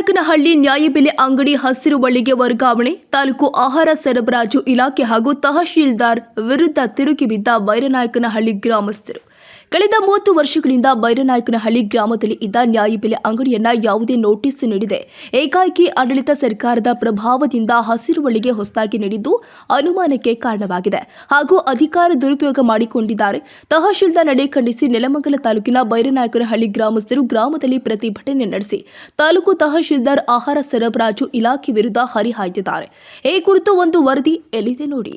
ಬೈರನಾಯಕನಹಳ್ಳಿ ನ್ಯಾಯಬೆಲೆ ಅಂಗಡಿ ಹಸಿರು ಬಳ್ಳಿಗೆ ವರ್ಗಾವಣೆ, ತಾಲೂಕು ಆಹಾರ ಸರಬರಾಜು ಇಲಾಖೆ ಹಾಗೂ ತಹಶೀಲ್ದಾರ್ ವಿರುದ್ಧ ತಿರುಗಿ ಬಿದ್ದ ವೈರನಾಯಕನಹಳ್ಳಿ ಗ್ರಾಮಸ್ಥರು. ಕಳೆದ ಮೂವತ್ತು ವರ್ಷಗಳಿಂದ ಬೈರನಾಯಕನಹಳ್ಳಿ ಗ್ರಾಮದಲ್ಲಿ ಇದ್ದ ನ್ಯಾಯಬೆಲೆ ಅಂಗಡಿಯನ್ನ ಯಾವುದೇ ನೋಟಿಸ್ ನೀಡಿದೆ. ಏಕಾಏಕಿ ಆಡಳಿತ ಸರ್ಕಾರದ ಪ್ರಭಾವದಿಂದ ಹಸಿರು ಬಳ್ಳಿಗೆ ಹೊಸದಾಗಿ ನೀಡಿದ್ದು ಅನುಮಾನಕ್ಕೆ ಕಾರಣವಾಗಿದೆ. ಹಾಗೂ ಅಧಿಕಾರ ದುರುಪಯೋಗ ಮಾಡಿಕೊಂಡಿದ್ದಾರೆ. ತಹಶೀಲ್ದಾರ್ ನಡೆ ಖಂಡಿಸಿ ನೆಲಮಂಗಲ ತಾಲೂಕಿನ ಬೈರನಾಯಕನಹಳ್ಳಿ ಗ್ರಾಮಸ್ಥರು ಗ್ರಾಮದಲ್ಲಿ ಪ್ರತಿಭಟನೆ ನಡೆಸಿ. ತಾಲೂಕು ತಹಶೀಲ್ದಾರ್ ಆಹಾರ ಸರಬರಾಜು ಇಲಾಖೆ ವಿರುದ್ಧ ಹರಿಹಾಯ್ದಿದ್ದಾರೆ. ಈ ಕುರಿತು ಒಂದು ವರದಿ ಎಲ್ಲಿದೆ ನೋಡಿ.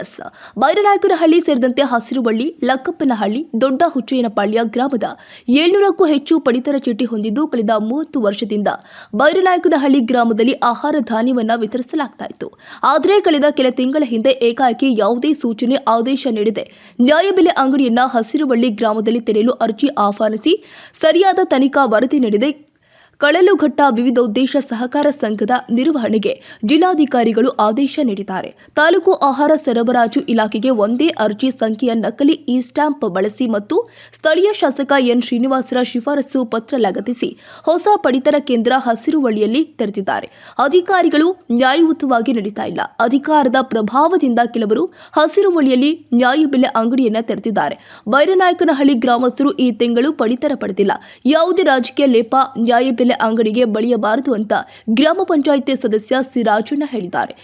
ಎಸ್. ಬೈರನಾಯಕನಹಳ್ಳಿ ಸೇರಿದಂತೆ ಹಸಿರುವಳ್ಳಿ, ಲಕ್ಕಪ್ಪನಹಳ್ಳಿ ದೊಡ್ಡ ಹುಚ್ಚಯ್ಯನಪಾಳ್ಯ ಗ್ರಾಮದ ಏಳ್ನೂರಕ್ಕೂ ಹೆಚ್ಚು ಪಡಿತರ ಚೀಟಿ ಹೊಂದಿದ್ದು ಕಳೆದ ಮೂವತ್ತು ವರ್ಷದಿಂದ ಬೈರನಾಯಕನಹಳ್ಳಿ ಗ್ರಾಮದಲ್ಲಿ ಆಹಾರ ಧಾನ್ಯವನ್ನ ವಿತರಿಸಲಾಗ್ತಾ ಇತ್ತು ಆದರೆ ಕಳೆದ ಕೆಲ ತಿಂಗಳ ಹಿಂದೆ ಏಕಾಏಕಿ ಯಾವುದೇ ಸೂಚನೆ, ಆದೇಶ ನೀಡಿದೆ. ನ್ಯಾಯಬೆಲೆ ಅಂಗಡಿಯನ್ನ ಹಸಿರುವಳ್ಳಿ ಗ್ರಾಮದಲ್ಲಿ ತೆರೆಯಲು ಅರ್ಜಿ ಆಹ್ವಾನಿಸಿ, ಸರಿಯಾದ ತನಿಖಾ ವರದಿ ನೀಡಿದೆ. ಕಳಲುಘಟ್ಟ ವಿವಿಧ ಉದ್ದೇಶ ಸಹಕಾರ ಸಂಘದ ನಿರ್ವಹಣೆಗೆ ಜಿಲ್ಲಾಧಿಕಾರಿಗಳು ಆದೇಶ ನೀಡಿದ್ದಾರೆ. ತಾಲೂಕು ಆಹಾರ ಸರಬರಾಜು ಇಲಾಖೆಗೆ ಒಂದೇ ಅರ್ಜಿ ಸಂಖ್ಯೆಯ ನಕಲಿ ಇ ಸ್ಟಾಂಪ್ ಬಳಸಿ ಮತ್ತು ಸ್ಥಳೀಯ ಶಾಸಕ ಎನ್. ಶ್ರೀನಿವಾಸರ ಶಿಫಾರಸು ಪತ್ರ ಲಗತ್ತಿಸಿ ಹೊಸ ಪಡಿತರ ಕೇಂದ್ರ ಹಸಿರುವಳಿಯಲ್ಲಿ ತೆರೆದಿದ್ದಾರೆ. ಅಧಿಕಾರಿಗಳು ನ್ಯಾಯಯುತವಾಗಿ ನಡೀತಾ ಇಲ್ಲ. ಅಧಿಕಾರದ ಪ್ರಭಾವದಿಂದ ಕೆಲವರು ಹಸಿರುವಳಿಯಲ್ಲಿ ನ್ಯಾಯಬೆಲೆ ಅಂಗಡಿಯನ್ನು ತೆರೆದಿದ್ದಾರೆ. ಬೈರನಾಯಕನಹಳ್ಳಿ ಗ್ರಾಮಸ್ಥರು ಈ ತಿಂಗಳು ಪಡಿತರ ಪಡೆದಿಲ್ಲ. ಯಾವುದೇ ರಾಜಕೀಯ ಲೇಪ ನ್ಯಾಯಬೆಲೆ ಅಂಗಡಿಗೆ ಬಳಿಯಬಾರದು ಅಂತ ಗ್ರಾಮ ಪಂಚಾಯಿತಿ ಸದಸ್ಯ ಸಿರಾಜಣ್ಣ ಹೇಳಿದ್ದಾರೆ.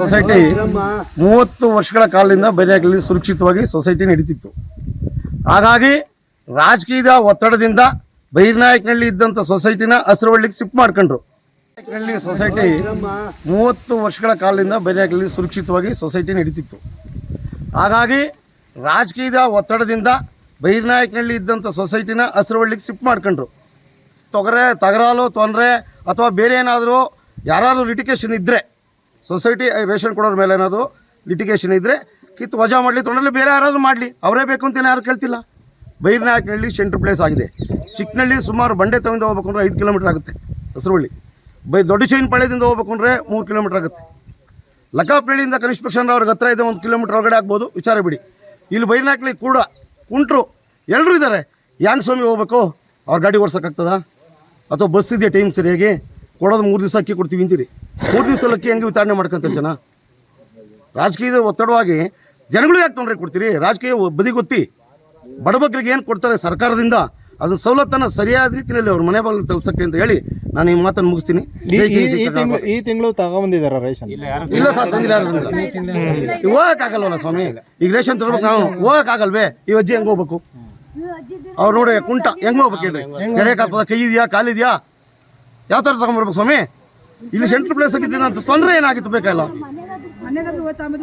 ಸೊಸೈಟಿ ಮೂವತ್ತು ವರ್ಷಗಳ ಕಾಲದಿಂದ ಬೈರನಹಳ್ಳಿ ಸುರಕ್ಷಿತವಾಗಿ ಸೊಸೈಟಿ ನಡೀತಿತ್ತು. ಹಾಗಾಗಿ ರಾಜಕೀಯದ ಒತ್ತಡದಿಂದ ಬೈರ್ನಾಯಕನಹಳ್ಳಿ ಇದ್ದಂಥ ಸೊಸೈಟಿನ ಹಸಿರುವಳ್ಳಿಗೆ ಶಿಫ್ಟ್ ಮಾಡ್ಕೊಂಡ್ರು. ಸೊಸೈಟಿ ಮೂವತ್ತು ವರ್ಷಗಳ ಕಾಲದಿಂದ ಬೈರನಹಳ್ಳಿ ಸುರಕ್ಷಿತವಾಗಿ ಸೊಸೈಟಿ ನಡೀತಿತ್ತು. ಹಾಗಾಗಿ ರಾಜಕೀಯದ ಒತ್ತಡದಿಂದ ಬೈರ್ನಾಯಕನಹಳ್ಳಿ ಇದ್ದಂಥ ಸೊಸೈಟಿನ ಹಸಿರುವಳ್ಳಿಗೆ ಶಿಫ್ಟ್ ಮಾಡ್ಕೊಂಡ್ರು. ತೊಗರೆ, ತಗರಾಲು, ತೊಂದರೆ ಅಥವಾ ಬೇರೆ ಏನಾದರೂ ಯಾರಾದರೂ ಲಿಟಿಗೇಷನ್ ಇದ್ದರೆ ಸೊಸೈಟಿ ರೇಷನ್ ಕೊಡೋರ ಮೇಲೆ ಏನಾದರೂ ಲಿಟಿಗೇಷನ್ ಇದ್ದರೆ ಕಿತ್ತು ವಜಾ ಮಾಡಲಿ ತೊಂದರೆ ಬೇರೆ ಯಾರಾದರೂ ಮಾಡಲಿ, ಅವರೇ ಬೇಕು ಅಂತ ಯಾರು ಕೇಳ್ತಿಲ್ಲ. ಬೈರ್ನಾಯಕನಹಳ್ಳಿ ಸೆಂಟ್ರ್ ಪ್ಲೇಸ್ ಆಗಿದೆ. ಚಿಕ್ಕನಹಳ್ಳಿ ಸುಮಾರು ಬಂಡೆ ತಗೊಂಡು ಹೋಗ್ಬೇಕು ಅಂದರೆ ಐದು ಕಿಲೋಮೀಟ್ರ್ ಆಗುತ್ತೆ ಹಸಿರುವಳ್ಳಿ ಬೈ ದೊಡ್ಡ ಚೈನ್ ಪಾಳ್ಯದಿಂದ ಹೋಗ್ಬೇಕು ಅಂದರೆ ಮೂರು ಕಿಲೋಮೀಟ್ರ್ ಆಗುತ್ತೆ. ಲಕ್ಕಾಪಳ್ಳಿಯಿಂದ ಕನಿಷ್ಠ ಪಕ್ಷ ಅವ್ರಿಗೆ ಹತ್ರ ಇದೆ ಒಂದು ಕಿಲೋಮೀಟ್ರ್ ಒಳಗಡೆ ಆಗ್ಬೋದು, ವಿಚಾರ ಬಿಡಿ. ಇಲ್ಲಿ ಬೈರ್ನಾಯಕನಹಳ್ಳಿ ಕೂಡ ಕುಂಟ್ರು ಎಲ್ಲರೂ ಇದ್ದಾರೆ ಯಾನ್ ಸ್ವಾಮಿ ಹೋಗ್ಬೇಕು? ಅವ್ರ ಗಾಡಿ ಓಡ್ಸೋಕ್ಕಾಗ್ತದ? ಅಥವಾ ಬಸ್ ಇದೆಯಾ ಟೈಮ್ ಸರಿಯಾಗಿ ಕೊಡೋದು ಮೂರು ದಿವಸ ಅಕ್ಕಿ ಕೊಡ್ತೀವಿ ಅಂತೀರಿ. ಮೂರು ದಿವಸ ಅಕ್ಕಿ ಹೆಂಗೆ ವಿತರಣೆ ಮಾಡ್ಕೊಂತಾರೆ ಜನ? ರಾಜಕೀಯದ ಒತ್ತಡವಾಗಿ ಜನಗಳು ಯಾಕೆ ತೊಂದರೆ ಕೊಡ್ತೀರಿ? ರಾಜಕೀಯ ಬದಿಗೊತ್ತಿ ಬಡಬಗ್ಗರಿಗೆ ಏನು ಕೊಡ್ತಾರೆ ಸರ್ಕಾರದಿಂದ? ಅದು ಸವಲತ್ತನ್ನು ಸರಿಯಾದ ರೀತಿಯಲ್ಲಿ ಅವ್ರ ಮನೆ ಬಾಗಿಲು ತಲುಸಕ್ಕೆ ಅಂತ ಹೇಳಿ ನಾನು ಈ ಮಾತನ್ನು ಮುಗಿಸ್ತೀನಿ. ಈ-. ತಿಂಗಳು ಈ ತಿಂಗಳು ತಗೊಂಬಂದಿದಾರ ರೇಷನ್? ಇಲ್ಲ ಸರ್ ತಂದಿಲ್ಲ ಹೋಗಕ್ಕಾಗಲ್ವಲ್ಲ ಸ್ವಾಮಿ? ಈಗ ರೇಷನ್ ತರ್ಬೇಕು ನಾವು. ಹೋಗಕ್ಕಾಗಲ್ವೇ? ಈ ಅಜ್ಜಿ ಹೆಂಗೆ ಹೋಗ್ಬೇಕು? ಅವ್ರು ನೋಡಿ ಕುಂಟ. ಹೆಂಗ್ ಹೋಗ್ಬೇಕು ಹೇಳ್ರಿ? ಎಡೆಕಾಗ್ತದ ಕೈ ಇದೆಯಾ ಕಾಲಿದೆಯಾ ಯಾವ ಥರ ತಗೊಂಡ್ಬರ್ಬೇಕು ಸ್ವಾಮಿ? ಇಲ್ಲಿ ಸೆಂಟ್ರಲ್ ಪ್ಲೇಸ್ ಆಗಿದ್ದೀನಿ ಅಂತ ತೊಂದರೆ ಏನಾಗಿತ್ತು ಬೇಕಲ್ಲ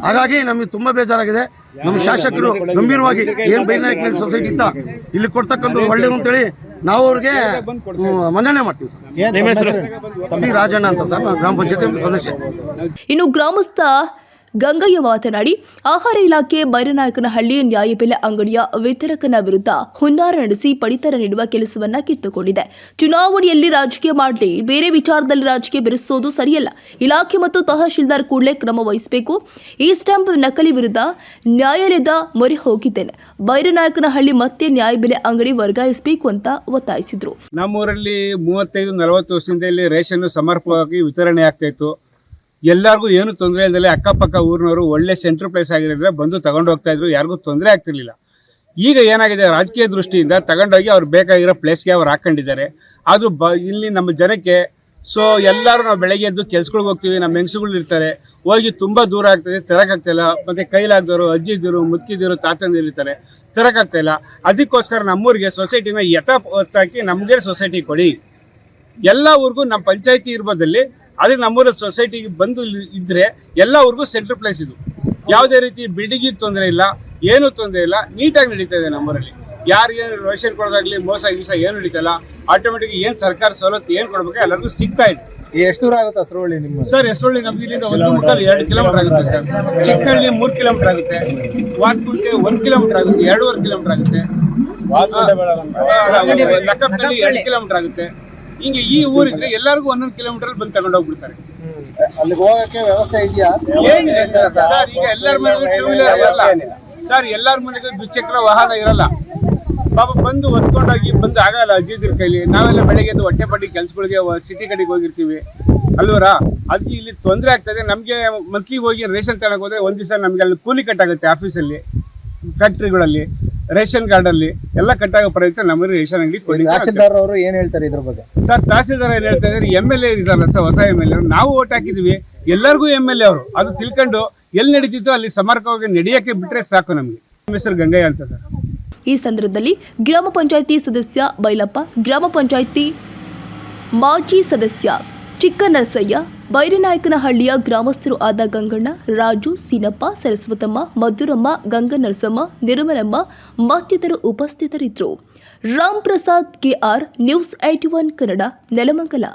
ಹಾಗಾಗಿ ನಮಗೆ ತುಂಬಾ ಬೇಜಾರಾಗಿದೆ. ನಮ್ಮ ಶಾಸಕರು ಗಂಭೀರವಾಗಿ ಏನ್ ಬೈನಾಯಕ ಸೊಸೈಟಿ ಇತ್ತ? ಇಲ್ಲಿ ಕೊಡ್ತಕ್ಕಂಥ ಒಳ್ಳೇದು ಅಂತೇಳಿ ನಾವು ಅವ್ರಿಗೆ ಮನ್ನಣೆ ಮಾಡ್ತೀವಿ ಸರ್. ಸಿ ರಾಜಣ್ಣ ಅಂತ ಸರ್ ಗ್ರಾಮ ಪಂಚಾಯತ್ ಸದಸ್ಯ. ಇನ್ನು ಗ್ರಾಮಸ್ಥ ಗಂಗಯ್ಯ ಮಾತನಾಡಿ, ಆಹಾರ ಇಲಾಖೆ ಬೈರನಾಯಕನಹಳ್ಳಿ ನ್ಯಾಯಬೆಲೆ ಅಂಗಡಿಯ ವಿತರಕನ ವಿರುದ್ಧ ಹುನ್ನಾರ ನಡೆಸಿ ಪಡಿತರ ನೀಡುವ ಕೆಲಸವನ್ನ ಕಿತ್ತುಕೊಂಡಿದೆ. ಚುನಾವಣೆಯಲ್ಲಿ ರಾಜಕೀಯ ಮಾಡಲಿ, ಬೇರೆ ವಿಚಾರದಲ್ಲಿ ರಾಜಕೀಯ ಬೆರೆಸೋದು ಸರಿಯಲ್ಲ. ಇಲಾಖೆ ಮತ್ತು ತಹಶೀಲ್ದಾರ್ ಕೂಡಲೇ ಕ್ರಮ ವಹಿಸಬೇಕು. ಈ ಸ್ಟಾಂಪ್ ನಕಲಿ ವಿರುದ್ಧ ನ್ಯಾಯಾಲಯದ ಮೊರೆ ಹೋಗಿದ್ದೇನೆ. ಬೈರನಾಯಕನಹಳ್ಳಿ ಮತ್ತೆ ನ್ಯಾಯಬೆಲೆ ಅಂಗಡಿ ವರ್ಗಾಯಿಸಬೇಕು ಅಂತ ಒತ್ತಾಯಿಸಿದ್ರು. ನಮ್ಮೂರಲ್ಲಿ ಮೂವತ್ತೈದು ನಲವತ್ತು ವರ್ಷದಿಂದ ರೇಷನ್ ಸಮರ್ಪಕವಾಗಿ ವಿತರಣೆ ಆಗ್ತಾ ಇತ್ತು. ಎಲ್ಲರಿಗೂ ಏನು ತೊಂದರೆ ಇಲ್ಲದೆ ಅಕ್ಕಪಕ್ಕ ಊರಿನವರು ಒಳ್ಳೆ ಸೆಂಟ್ರ್ ಪ್ಲೇಸ್ ಆಗಿರೋದ್ರೆ ಬಂದು ತಗೊಂಡು ಹೋಗ್ತಾ ಇದ್ರು. ಯಾರಿಗೂ ತೊಂದರೆ ಆಗ್ತಿರ್ಲಿಲ್ಲ. ಈಗ ಏನಾಗಿದೆ? ರಾಜಕೀಯ ದೃಷ್ಟಿಯಿಂದ ತಗೊಂಡೋಗಿ ಅವ್ರು ಬೇಕಾಗಿರೋ ಪ್ಲೇಸ್ಗೆ ಅವ್ರು ಹಾಕೊಂಡಿದ್ದಾರೆ. ಆದರೂ ಬ, ಇಲ್ಲಿ ನಮ್ಮ ಜನಕ್ಕೆ ಸೊ ಎಲ್ಲರೂ ನಾವು ಬೆಳಗ್ಗೆ ಎದ್ದು ಕೆಲ್ಸಗಳಿಗೆ ಹೋಗ್ತೀವಿ, ನಮ್ಮ ಹೆಂಗಸುಗಳು ಇರ್ತಾರೆ. ಹೋಗಿ ತುಂಬ ದೂರ ಆಗ್ತದೆ ತರಕಾಗ್ತಿಲ್ಲ ಮತ್ತು ಕೈಲಾಗ್ದವರು ಅಜ್ಜಿದ್ದರು ತಾತಂದಿರು ಇರ್ತಾರೆ. ತರಕಾಗ್ತಾಯಿಲ್ಲ ಅದಕ್ಕೋಸ್ಕರ ನಮ್ಮೂರಿಗೆ ಸೊಸೈಟಿನ ಯಥ ಹೊತ್ತಾಕಿ ನಮಗೆ ಸೊಸೈಟಿ ಕೊಡಿ. ಎಲ್ಲ ಊರಿಗೂ, ನಮ್ಮ ಪಂಚಾಯಿತಿ ಇರ್ಬೋದಲ್ಲಿ ಆದರೆ ನಮ್ಮೂರ ಸೊಸೈಟಿಗೆ ಬಂದು ಇಲ್ಲಿ ಇದ್ರೆ ಎಲ್ಲ ಊರಿಗೂ ಸೆಂಟ್ರ್ ಪ್ಲೇಸ್ ಇದು. ಯಾವುದೇ ರೀತಿ ಬಿಲ್ಡಿಂಗಿಗೆ ತೊಂದರೆ ಇಲ್ಲ ಏನೂ ತೊಂದರೆ ಇಲ್ಲ ನೀಟಾಗಿ ನಡೀತಾ ಇದೆ ನಮ್ಮೂರಲ್ಲಿ. ಯಾರಿಗೆ ರೇಷನ್ ಕೊಡೋದಾಗ್ಲಿ ಮೋಸ ಗೀಸ ಏನು ನಡೀತಲ್ಲ ಆಟೋಮೆಟಿಕ್ ಏನು ಸರ್ಕಾರ ಸವಲತ್ತು ಏನು ಕೊಡ್ಬೇಕು ಎಲ್ಲರಿಗೂ ಸಿಗ್ತಾ ಇದೆ. ಎಷ್ಟು ದೂರ ಆಗುತ್ತೆ ಹಸ್ರವಳ್ಳಿ ನಿಮ್ಮ ಸರ್ ಹೆಸರಳ್ಳಿ ನಮ್ಗೆ ಇಲ್ಲಿಂದ ಒಂದು ಮುಟ್ಟಲ್ಲಿ ಎರಡು ಕಿಲೋಮೀಟರ್ ಆಗುತ್ತೆ ಸರ್. ಚಿಕ್ಕಹಳ್ಳಿ ಮೂರು ಕಿಲೋಮೀಟರ್ ಆಗುತ್ತೆ. ವಾತ್ಕುಂಟೆ ಒಂದು ಕಿಲೋಮೀಟರ್ ಆಗುತ್ತೆ ಎರಡೂವರೆ ಕಿಲೋಮೀಟರ್ ಆಗುತ್ತೆ. ಎರಡು ಕಿಲೋಮೀಟರ್ ಆಗುತ್ತೆ. ಹಿಂಗೆ ಈ ಊರಿದ್ರೆ ಎಲ್ಲರಿಗೂ ಒಂದೊಂದು ಕಿಲೋಮೀಟರ್ ಬಂದು ತಗೊಂಡೋಗ್ಬಿಡ್ತಾರೆ. ಅಲ್ಲಿಗೆ ಹೋಗಕ್ಕೆ ವ್ಯವಸ್ಥೆ ಇದೆಯಾ? ಏನಿದೆ ಸರ್. ಸರ್ ಈಗ ಎಲ್ಲರ ಮನೆಗೂ ಟೂ ವೀಲರ್ ಇರಲ್ಲ. ಸರ್ ಎಲ್ಲರ ಮನೆಗೂ ದ್ವಿಚಕ್ರ ವಾಹನ ಇರಲ್ಲ. ಪಾಪ ಬಂದು ಹೊತ್ಕೊಂಡೋಗಿ ಬಂದು ಆಗಲ್ಲ ಅಜ್ಜಿದ್ರ ಕೈಲಿ ನಾವೆಲ್ಲ ಬೆಳಗ್ಗೆ ಎದ್ದು ಹೊಟ್ಟೆ ಪಟ್ಟಿ ಕೆಲ್ಸಗಳಿಗೆ ಸಿಟಿ ಕಡೆಗೆ ಹೋಗಿರ್ತೀವಿ. ಅಲ್ವರಾ? ಅದಕ್ಕೆ ಇಲ್ಲಿ ತೊಂದರೆ ಆಗ್ತದೆ. ನಮಗೆ ಮಂತ್ಲಿ ಹೋಗಿ ರೇಷನ್ ತಗೊಳಕ್ ಹೋದ್ರೆ ಒಂದ್ ದಿವಸ ನಮಗೆ ಅಲ್ಲಿ ಕೂಲಿ ಕಟ್ಟಾಗುತ್ತೆ ಆಫೀಸಲ್ಲಿ ಫ್ಯಾಕ್ಟ್ರಿಗಳಲ್ಲಿ ರೇಷನ್ ಕಾರ್ಡ್ ಅಲ್ಲಿ ಎಲ್ಲ ಕಟ್ಟಾಗೋ ಪ್ರಯುಕ್ತ ನಮಗೆ ರೇಷನ್ ಅಂಗಡಿ. ತಹಸೀಲ್ದಾರ್ ಅವರು ಏನ್ ಹೇಳ್ತಾರೆ ಇದ್ರ ಬಗ್ಗೆ? ಸರ್ ತಹಸೀಲ್ದಾರ್ ಏನ್ ಹೇಳ್ತಾ ಇದ್ದಾರೆ ಎಂ ಎಲ್ ಎ ಸರ್ ಹೊಸ ಎಂ ಎಲ್ ಎ ನಾವು ಓಟ್ ಹಾಕಿದ್ವಿ. ಎಲ್ಲರಿಗೂ ಎಂ ಎಲ್ ಎ ಅವರು. ಅದು ತಿಳ್ಕೊಂಡು ಎಲ್ಲಿ ನಡೀತಿತ್ತು ಅಲ್ಲಿ ಸಮರ್ಕವಾಗಿ ನಡೆಯಕ್ಕೆ ಬಿಟ್ರೆ ಸಾಕು ನಮಗೆ. ನಮ್ಮ ಹೆಸರು ಗಂಗಯ್ಯ ಅಂತ ಸರ್. ಈ ಸಂದರ್ಭದಲ್ಲಿ ಗ್ರಾಮ ಪಂಚಾಯಿತಿ ಸದಸ್ಯ ಬೈಲಪ್ಪ ಗ್ರಾಮ ಪಂಚಾಯಿತಿ ಮಾಜಿ ಸದಸ್ಯ ಚಿಕ್ಕನರಸಯ್ಯ ಬೈರನಾಯಕನಹಳ್ಳಿಯ ಗ್ರಾಮಸ್ಥರು ಆದ ಗಂಗಣ್ಣ, ರಾಜು, ಸೀನಪ್ಪ, ಸರಸ್ವತಮ್ಮ, ಮಧುರಮ್ಮ, ಗಂಗನರಸಮ್ಮ ನಿರ್ಮಲಮ್ಮ ಮತ್ತಿತರರು ಉಪಸ್ಥಿತರಿದ್ದರು. Ram Prasad KR news at one Kannada, Nelamangala.